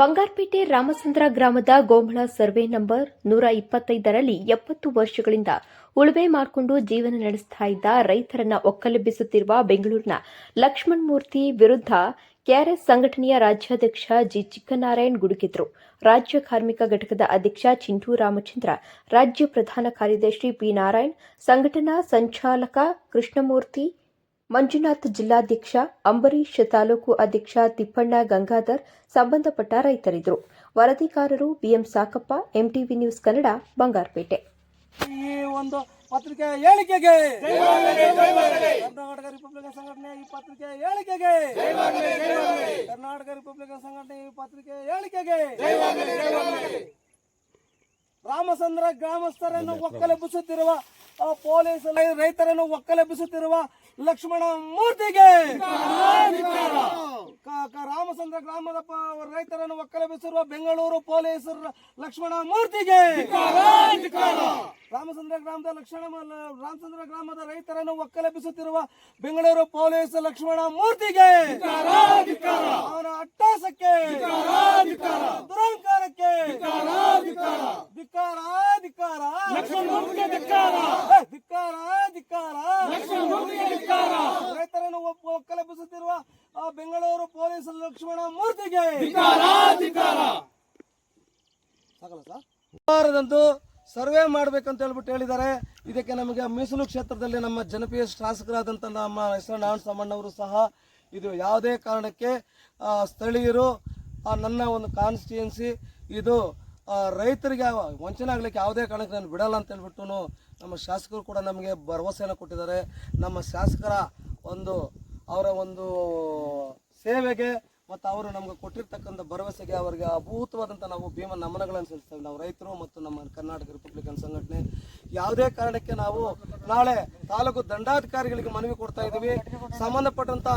ಬಂಗಾರಪೇಟೆ ರಾಮಚಂದ್ರ ಗ್ರಾಮದ ಗೋಮಳ survey number ನೂರ ಇಪ್ಪತ್ತೈದರಲ್ಲಿ ಎಪ್ಪತ್ತು ವರ್ಷಗಳಿಂದ ಉಳುವೆ ಮಾಡಿಕೊಂಡು ಜೀವನ ನಡೆಸ್ತಾ ಇದ್ದ ರೈತರನ್ನ ಒಕ್ಕಲೆಬ್ಬಿಸುತ್ತಿರುವ ಬೆಂಗಳೂರಿನ ಲಕ್ಷ್ಮಣ್ ಮೂರ್ತಿ ವಿರುದ್ಧ ಕೆಆರ್ಎಸ್ ಸಂಘಟನೆಯ ರಾಜ್ಯಾಧ್ಯಕ್ಷ ಜಿ ಚಿಕ್ಕನಾರಾಯಣ್ ಗುಡುಕಿದ್ರು. ರಾಜ್ಯ ಕಾರ್ಮಿಕ ಘಟಕದ ಅಧ್ಯಕ್ಷ ಚಿಂಟು ರಾಮಚಂದ್ರ, ರಾಜ್ಯ ಪ್ರಧಾನ ಕಾರ್ಯದರ್ಶಿ ಪಿ ನಾರಾಯಣ್, ಸಂಘಟನಾ ಸಂಚಾಲಕ ಕೃಷ್ಣಮೂರ್ತಿ ಮಂಜುನಾಥ್ ಜಿಲ್ಲಾಧ್ಯಕ್ಷ ಅಂಬರೀಶ್ ತಾಲೂಕು ಅಧ್ಯಕ್ಷ ತಿಪ್ಪಣ್ಣ ಗಂಗಾಧರ್ ಸಂಬಂಧಪಟ್ಟ ರೈತರಿದ್ದರು. ವರದಿಗಾರರು BM Sakappa MTV news Kannada Bangarapete. ಈ ಒಂದು ಪತ್ರಿಕೆ ಹೇಳಿಕೆಗೆ. ಕರ್ನಾಟಕ ರಿಪಬ್ಲಿಕನ್ ಸಂಘಟನೆ ಈ ಪತ್ರಿಕೆ ಹೇಳಿಕೆಗೆ. ಕರ್ನಾಟಕ ರಿಪಬ್ಲಿಕನ್ ಸಂಘಟನೆ ಈ ಪತ್ರಿಕೆ ಹೇಳಿಕೆಗೆ. ರಾಮಚಂದ್ರ ಗ್ರಾಮಸ್ಥರನ್ನು ಒಕ್ಕಲೆಬ್ಬಿಸುತ್ತಿರುವ ಪೊಲೀಸ್ ರೈತರನ್ನು ಒಕ್ಕಲೆಬ್ಬಿಸುತ್ತಿರುವ ಲಕ್ಷ್ಮಣ ಮೂರ್ತಿಗೆ! ಕ- ಕ- ರಾಮಚಂದ್ರ ಗ್ರಾಮದ ಅವರ ರೈತರನ್ನು ಒಕ್ಕಲೆಬ್ಬಿಸಿರುವ ಬೆಂಗಳೂರು ಪೊಲೀಸ್ ಲಕ್ಷ್ಮಣ ಮೂರ್ತಿಗೆ! ರಾಮಚಂದ್ರ ಗ್ರಾಮದ ಲಕ್ಷ್ಮಣ ರಾಮಚಂದ್ರ ಗ್ರಾಮದ ರೈತರನ್ನು ಒಕ್ಕಲೆಬ್ಬಿಸುತ್ತಿರುವ ಬೆಂಗಳೂರು ಪೊಲೀಸ್ ಲಕ್ಷ್ಮಣ ಮೂರ್ತಿಗೆ! ಅವನ ಅಟ್ಟಾಸಕ್ಕೆ! ದುರಂಕಾರಕ್ಕೆ ಧಿಕ್ಕಾರ ಧಿಕ್ಕಾರ! ಧಿಕ್ಕಾರ ಧಿಕ್ಕಾರ ರೈತರನ್ನು ಒಪ್ಪ- ಒಕ್ಕಲೆಬ್ಬಿಸುತ್ತಿರುವ ಆ ಬೆಂಗಳೂರು ಪೊಲೀಸ್ ಲಕ್ಷ್ಮಣ ಮೂರ್ತಿಗೆ ಸಾಕಲ್ಲ ಸರ್? ವಾರದಂದು ಸರ್ವೆ ಮಾಡ್ಬೇಕಂತ ಹೇಳ್ಬಿಟ್ಟು ಹೇಳಿದ್ದಾರೆ. ಇದಕ್ಕೆ ನಮಗೆ ಮೀಸಲು ಕ್ಷೇತ್ರದಲ್ಲಿ ನಮ್ಮ ಜನಪ್ರಿಯ ಶಾಸಕರಾದಂಥ ನಮ್ಮ ಹೆಸರು ನಾರಾಯಣ ಸಾಮಣ್ಣವರು ಸಹ ಇದು ಯಾವುದೇ ಕಾರಣಕ್ಕೆ ಸ್ಥಳೀಯರು ನನ್ನ ಒಂದು ಕಾನ್ಸ್ಟಿಟ್ಯೂನ್ಸಿ ಇದು ರೈತರಿಗೆ ವಂಚನೆ ಆಗ್ಲಿಕ್ಕೆ ಯಾವುದೇ ಕಾರಣಕ್ಕೆ ನಾನು ಬಿಡಲ್ಲ ಅಂತ ಹೇಳ್ಬಿಟ್ಟು ನಮ್ಮ ಶಾಸಕರು ಕೂಡ ನಮಗೆ ಭರವಸೆಯನ್ನು ಕೊಟ್ಟಿದ್ದಾರೆ. ನಮ್ಮ ಶಾಸಕರ ಒಂದು, ಅವರ ಒಂದು ಸೇವೆಗೆ ಮತ್ತು ಅವರು ನಮ್ಗೆ ಕೊಟ್ಟಿರ್ತಕ್ಕಂಥ ಭರವಸೆಗೆ ಅವರಿಗೆ ಅಭೂತವಾದಂಥ ನಾವು ಭೀಮ ನಮನಗಳನ್ನು ಸಲ್ಲಿಸ್ತೇವೆ. ನಾವು ರೈತರು ಮತ್ತು ನಮ್ಮ ಕರ್ನಾಟಕ ರಿಪಬ್ಲಿಕನ್ ಸಂಘಟನೆ. ಯಾವುದೇ ಕಾರಣಕ್ಕೆ ನಾವು ನಾಳೆ ತಾಲೂಕು ದಂಡಾಧಿಕಾರಿಗಳಿಗೆ ಮನವಿ ಕೊಡ್ತಾ ಇದ್ದೀವಿ. ಸಂಬಂಧಪಟ್ಟಂಥ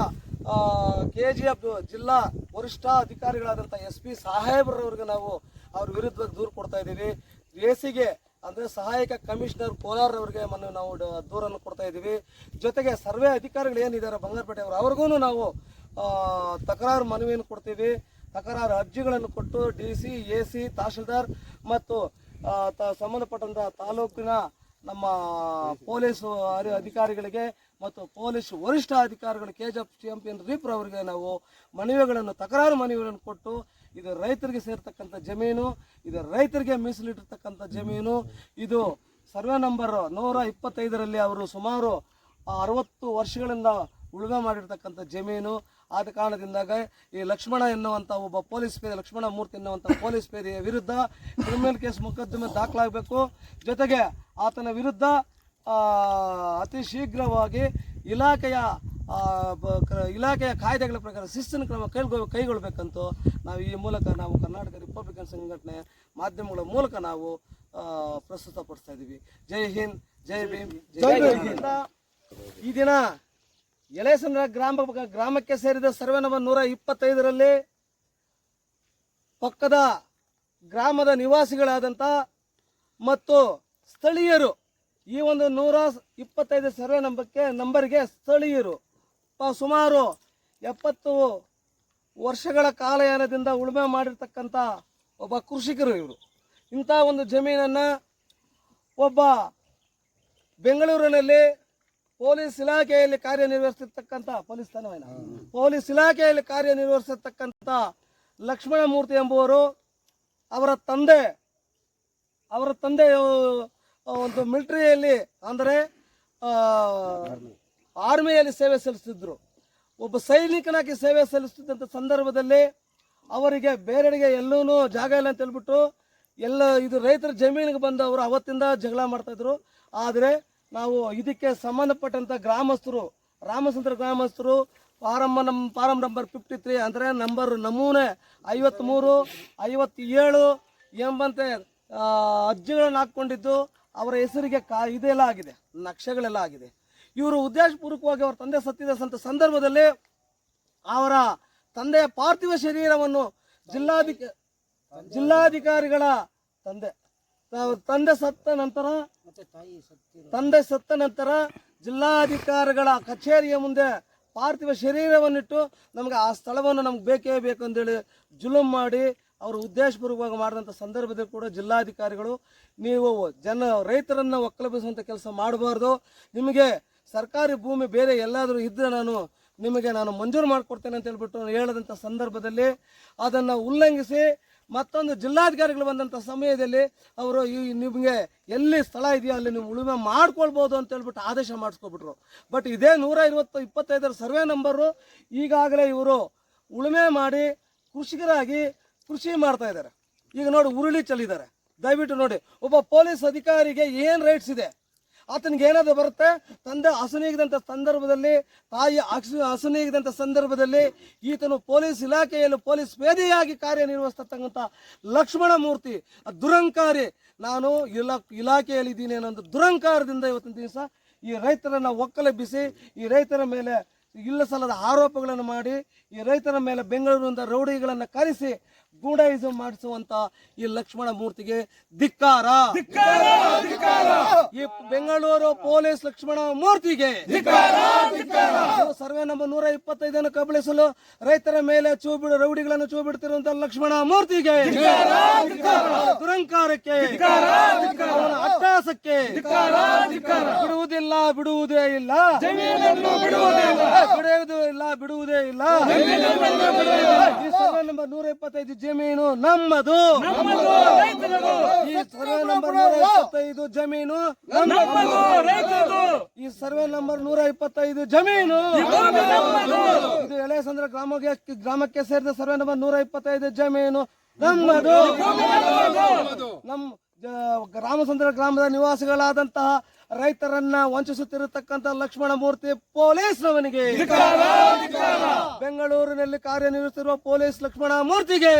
ಕೆ ಜಿ ಎಫ್ ಜಿಲ್ಲಾ ವರಿಷ್ಠ ಅಧಿಕಾರಿಗಳಾದಂಥ ಎಸ್ ಪಿ ಸಾಹೇಬ್ರವ್ರಿಗೆ ನಾವು ಅವ್ರ ವಿರುದ್ಧ ದೂರು ಕೊಡ್ತಾ ಇದ್ದೀವಿ. ರೇಸಿಗೆ ಅಂದರೆ ಸಹಾಯಕ ಕಮಿಷನರ್ ಕೋಲಾರವ್ರಿಗೆ ಮೊನ್ನೆ ನಾವು ದೂರನ್ನು ಕೊಡ್ತಾ ಇದ್ದೀವಿ. ಜೊತೆಗೆ ಸರ್ವೆ ಅಧಿಕಾರಿಗಳು ಏನಿದ್ದಾರೆ ಬಂಗಾರಪೇಟೆ ಅವರು ಅವ್ರಿಗೂ ನಾವು ತಕರಾರು ಮನವಿಯನ್ನು ಕೊಡ್ತೀವಿ. ತಕರಾರು ಅರ್ಜಿಗಳನ್ನು ಕೊಟ್ಟು D C, A C, tahsildar ಮತ್ತು ಸಂಬಂಧಪಟ್ಟಂತಹ ತಾಲೂಕಿನ ನಮ್ಮ ಪೊಲೀಸ್ ಅಧಿಕಾರಿಗಳಿಗೆ ಮತ್ತು ಪೊಲೀಸ್ ವರಿಷ್ಠ ಅಧಿಕಾರಿಗಳು ಕೆ ಜಿ ಎಫ್ ಚಾಂಪಿಯನ್ ರೀಪ್ರ ಅವರಿಗೆ ನಾವು ಮನವಿಗಳನ್ನು, ತಕರಾರು ಮನವಿಗಳನ್ನು ಕೊಟ್ಟು ಇದು ರೈತರಿಗೆ ಸೇರ್ತಕ್ಕಂಥ ಜಮೀನು, ಇದು ರೈತರಿಗೆ ಮೀಸಲಿಟ್ಟಿರ್ತಕ್ಕಂಥ ಜಮೀನು, ಇದು ಸರ್ವೆ ನಂಬರ್ ನೂರ ಇಪ್ಪತ್ತೈದರಲ್ಲಿ ಅವರು ಸುಮಾರು ಅರವತ್ತು ವರ್ಷಗಳಿಂದ ಉಳುಮೆ ಮಾಡಿರ್ತಕ್ಕಂಥ ಜಮೀನು ಆದ ಕಾರಣದಿಂದಾಗ ಈ ಲಕ್ಷ್ಮಣ ಎನ್ನುವಂಥ ಒಬ್ಬ ಪೊಲೀಸ್ ಪೇದೆ ಲಕ್ಷ್ಮಣ ಮೂರ್ತಿ ಎನ್ನುವಂಥ ಪೊಲೀಸ್ ಪೇದೆಯ ವಿರುದ್ಧ ಕ್ರಿಮಿನಲ್ ಕೇಸ್ ಮೊಕದ್ದಮೆ ದಾಖಲಾಗಬೇಕು. ಜೊತೆಗೆ ಆತನ ವಿರುದ್ಧ ಅತಿ ಶೀಘ್ರವಾಗಿ ಇಲಾಖೆಯ ಇಲಾಖೆಯ ಕಾಯ್ದೆಗಳ ಪ್ರಕಾರ ಶಿಸ್ತಿನ ಕ್ರಮ ಕೈಗೊಳ್ ಕೈಗೊಳ್ಬೇಕಂತೂ ನಾವು ಈ ಮೂಲಕ ನಾವು ಕರ್ನಾಟಕ ರಿಪಬ್ಲಿಕನ್ ಸಂಘಟನೆ ಮಾಧ್ಯಮಗಳ ಮೂಲಕ ನಾವು ಪ್ರಸ್ತುತ ಪ್ರಸ್ತುತಪಡಿಸ್ತಾ ಇದ್ದೀವಿ. ಜೈ ಹಿಂದ್ ಜೈ ಭೀಮ್ ಜೈ ಈ ದಿನ ಎಳೆಸಂದ್ರ ಗ್ರಾಮ ಗ್ರಾಮಕ್ಕೆ ಸೇರಿದ ಸರ್ವೆ ನಂಬರ್ ನೂರ ಇಪ್ಪತ್ತೈದರಲ್ಲಿ ಪಕ್ಕದ ಗ್ರಾಮದ ನಿವಾಸಿಗಳಾದಂಥ ಮತ್ತು ಸ್ಥಳೀಯರು ಈ ಒಂದು ನೂರ ಇಪ್ಪತ್ತೈದು ಸರ್ವೆ ನಂಬರ್ಗೆ ನಂಬರ್ಗೆ ಸ್ಥಳೀಯರು ಸುಮಾರು ಎಪ್ಪತ್ತು ವರ್ಷಗಳ ಕಾಲಯಾನದಿಂದ ಉಳುಮೆ ಮಾಡಿರ್ತಕ್ಕಂಥ ಒಬ್ಬ ಕೃಷಿಕರು ಇವರು. ಇಂಥ ಒಂದು ಜಮೀನನ್ನು ಒಬ್ಬ ಬೆಂಗಳೂರಿನಲ್ಲಿ ಪೊಲೀಸ್ ಇಲಾಖೆಯಲ್ಲಿ ಕಾರ್ಯನಿರ್ವಹಿಸಿರ್ತಕ್ಕಂಥ ಪೊಲೀಸ್ ತನವೇನ? ಪೊಲೀಸ್ ಇಲಾಖೆಯಲ್ಲಿ ಕಾರ್ಯನಿರ್ವಹಿಸಿರ್ತಕ್ಕಂಥ ಲಕ್ಷ್ಮಣ ಮೂರ್ತಿ ಎಂಬುವರು ಅವರ ತಂದೆ ಅವರ ತಂದೆ ಒಂದು ಮಿಲಿಟರಿಯಲ್ಲಿ ಅಂದರೆ ಆರ್ಮಿಯಲ್ಲಿ ಸೇವೆ ಸಲ್ಲಿಸ್ತಿದ್ರು. ಒಬ್ಬ ಸೈನಿಕನಾಗಿ ಸೇವೆ ಸಲ್ಲಿಸ್ತಿದ್ದಂಥ ಸಂದರ್ಭದಲ್ಲಿ ಅವರಿಗೆ ಬೇರೆಡೆಗೆ ಎಲ್ಲೂ ಜಾಗ ಇಲ್ಲ ಅಂತ ಹೇಳ್ಬಿಟ್ಟು ಎಲ್ಲ ಇದು ರೈತರ ಜಮೀನಿಗೆ ಬಂದು ಅವರು ಅವತ್ತಿಂದ ಜಗಳ ಮಾಡ್ತಾಯಿದ್ರು ಆದರೆ ನಾವು ಇದಕ್ಕೆ ಸಂಬಂಧಪಟ್ಟಂಥ ಗ್ರಾಮಸ್ಥರು ರಾಮಚಂದ್ರ ಗ್ರಾಮಸ್ಥರು ಫಾರಂ ನಮ್ ಫಾರಂ ನಂಬರ್ ಫಿಫ್ಟಿ ತ್ರೀ ಅಂದರೆ ನಂಬರ್ ನಮೂನೆ ಐವತ್ತ್ಮೂರು ಐವತ್ತೇಳು ಎಂಬಂತೆ ಅಜ್ಜಿಗಳನ್ನು ಹಾಕ್ಕೊಂಡಿದ್ದು ಅವರ ಹೆಸರಿಗೆ ಕಾ ಇದೆಲ್ಲ ಆಗಿದೆ, ನಕ್ಷೆಗಳೆಲ್ಲ ಆಗಿದೆ. ಇವರು ಉದ್ದೇಶಪೂರ್ವಕವಾಗಿ ಅವರ ತಂದೆ ಸತ್ತಿದ ಸಂತ ಸಂದರ್ಭದಲ್ಲಿ ಅವರ ತಂದೆಯ ಪಾರ್ಥಿವ ಶರೀರವನ್ನು ಜಿಲ್ಲಾಧಿಕ ಜಿಲ್ಲಾಧಿಕಾರಿಗಳ ತಂದೆ ತಂದೆ ಸತ್ತ ನಂತರ ತಂದೆ ಸತ್ತ ನಂತರ ಜಿಲ್ಲಾಧಿಕಾರಿಗಳ ಕಚೇರಿಯ ಮುಂದೆ ಪಾರ್ಥಿವ ಶರೀರವನ್ನಿಟ್ಟು ನಮಗೆ ಆ ಸ್ಥಳವನ್ನು ನಮ್ಗೆ ಬೇಕೇ ಬೇಕು ಅಂತೇಳಿ ಜುಲುಮ್ ಮಾಡಿ ಅವರು ಉದ್ದೇಶಪೂರ್ವಕವಾಗಿ ಮಾಡಿದಂಥ ಸಂದರ್ಭದಲ್ಲಿ ಕೂಡ ಜಿಲ್ಲಾಧಿಕಾರಿಗಳು ನೀವು ಜನ ರೈತರನ್ನ ಒಕ್ಕಲಬಿಸುವಂಥ ಕೆಲಸ ಮಾಡಬಾರ್ದು. ನಿಮಗೆ ಸರ್ಕಾರಿ ಭೂಮಿ ಬೇರೆ ಎಲ್ಲಾದರೂ ಇದ್ದರೆ ನಾನು ನಿಮಗೆ ನಾನು ಮಂಜೂರು ಮಾಡಿಕೊಡ್ತೇನೆ ಅಂತ ಹೇಳ್ಬಿಟ್ಟು ಹೇಳಿದಂಥ ಸಂದರ್ಭದಲ್ಲಿ ಅದನ್ನು ಉಲ್ಲಂಘಿಸಿ ಮತ್ತೊಂದು ಜಿಲ್ಲಾಧಿಕಾರಿಗಳು ಬಂದಂಥ ಸಮಯದಲ್ಲಿ ಅವರು ಈ ನಿಮಗೆ ಎಲ್ಲಿ ಸ್ಥಳ ಇದೆಯೋ ಅಲ್ಲಿ ನೀವು ಉಳುಮೆ ಮಾಡ್ಕೊಳ್ಬೋದು ಅಂತ ಹೇಳ್ಬಿಟ್ಟು ಆದೇಶ ಮಾಡಿಸ್ಕೊಬಿಟ್ರು ಬಟ್ ಇದೇ ನೂರ ಐವತ್ತು ಇಪ್ಪತ್ತೈದರ ಸರ್ವೆ ನಂಬರು ಈಗಾಗಲೇ ಇವರು ಉಳುಮೆ ಮಾಡಿ ಕೃಷಿಕರಾಗಿ ಕೃಷಿ ಮಾಡ್ತಾ ಇದ್ದಾರೆ. ಈಗ ನೋಡಿ, ಉರುಳಿ ಚೆಲ್ಲಿದ್ದಾರೆ. ದಯವಿಟ್ಟು ನೋಡಿ, ಒಬ್ಬ ಪೊಲೀಸ್ ಅಧಿಕಾರಿಗೆ ಏನು ರೈಟ್ಸ್ ಇದೆ? ಆತನಿಗೆ ಏನಾದರೂ ಬರುತ್ತೆ? ತಂದೆ ಹಸುನೀಗಿದಂಥ ಸಂದರ್ಭದಲ್ಲಿ, ತಾಯಿ ಹಸು ಹಸುನೀಗಿದಂಥ ಸಂದರ್ಭದಲ್ಲಿ ಈತನು ಪೊಲೀಸ್ ಇಲಾಖೆಯಲ್ಲಿ ಪೊಲೀಸ್ ವೇದಿಯಾಗಿ ಕಾರ್ಯನಿರ್ವಹಿಸ್ತಕ್ಕಂಥ ಲಕ್ಷ್ಮಣ ಮೂರ್ತಿ ದುರಂಕಾರಿ. ನಾನು ಇಲಾ ಇಲಾಖೆಯಲ್ಲಿ ಇದ್ದೀನಿ ಅನ್ನೋ ದುರಂಕಾರದಿಂದ ಇವತ್ತಿನ ದಿವಸ ಈ ರೈತರನ್ನ ಒಕ್ಕಲೆಬ್ಬಿಸಿ, ಈ ರೈತರ ಮೇಲೆ ಇಲ್ಲ ಸಲ್ಲದ ಆರೋಪಗಳನ್ನು ಮಾಡಿ ಈ ರೈತರ ಮೇಲೆ ಬೆಂಗಳೂರಿನಿಂದ ರೌಡಿಗಳನ್ನು ಕರೆಸಿ ಗೂಡಾಯಿಸಂ ಮಾಡಿಸುವಂತ ಈ ಲಕ್ಷ್ಮಣ ಮೂರ್ತಿಗೆ ಧಿಕ್ಕಾರ ಈ ಬೆಂಗಳೂರು ಪೊಲೀಸ್ ಲಕ್ಷ್ಮಣ ಮೂರ್ತಿಗೆ ಸರ್ವೆ ನಂಬರ್ ನೂರ ಇಪ್ಪತ್ತೈದನ್ನು ಕಬಳಿಸಲು ರೈತರ ಮೇಲೆ ಚೂ ಬಿಡು ರೌಡಿಗಳನ್ನು ಚೂ ಬಿಡ್ತಿರುವಂತ ಲಕ್ಷ್ಮಣ ಮೂರ್ತಿಗೆ ದುರಂಕಾರಕ್ಕೆ ಅಟ್ಟಾಸಕ್ಕೆ ಬಿಡುವುದಿಲ್ಲ ಬಿಡುವುದೇ ಇಲ್ಲ. ಬಿಡುವುದು ಇಲ್ಲ ಬಿಡುವುದೇ ಇಲ್ಲ. ಈ ಸರ್ವೆ ನಂಬರ್ ನೂರ ಇಪ್ಪತ್ತೈದು ಜಮೀನು ನಮ್ಮದು. ಈ ಸರ್ವೆ ನಂಬರ್ ನೂರ ಇಪ್ಪತ್ತೈದು ಜಮೀನು ನಮ್ಮದು. ಈ ಸರ್ವೆ ನಂಬರ್ ನೂರ ಇಪ್ಪತ್ತೈದು ಜಮೀನು ಇದು ಎಳೆಸಂದ್ರ ಗ್ರಾಮಕ್ಕೆ ಗ್ರಾಮಕ್ಕೆ ಸೇರಿದ ಸರ್ವೆ ನಂಬರ್ ನೂರ ಇಪ್ಪತ್ತೈದು ಜಮೀನು ನಮ್ಮದು. ನಮ್ಮ ರಾಮಚಂದ್ರ ಗ್ರಾಮದ ನಿವಾಸಿಗಳಾದಂತಹ ರೈತರನ್ನ ವಂಚಿಸುತ್ತಿರತಕ್ಕಂತ ಲಕ್ಷ್ಮಣ ಮೂರ್ತಿ ಪೊಲೀಸ್ ಪೊಲೀಸ್ನವನಿಗೆ ಬೆಂಗಳೂರಿನಲ್ಲಿ ಕಾರ್ಯನಿರ್ವಹಿಸುತ್ತಿರುವ ಪೊಲೀಸ್ ಲಕ್ಷ್ಮಣ ಮೂರ್ತಿಗೆ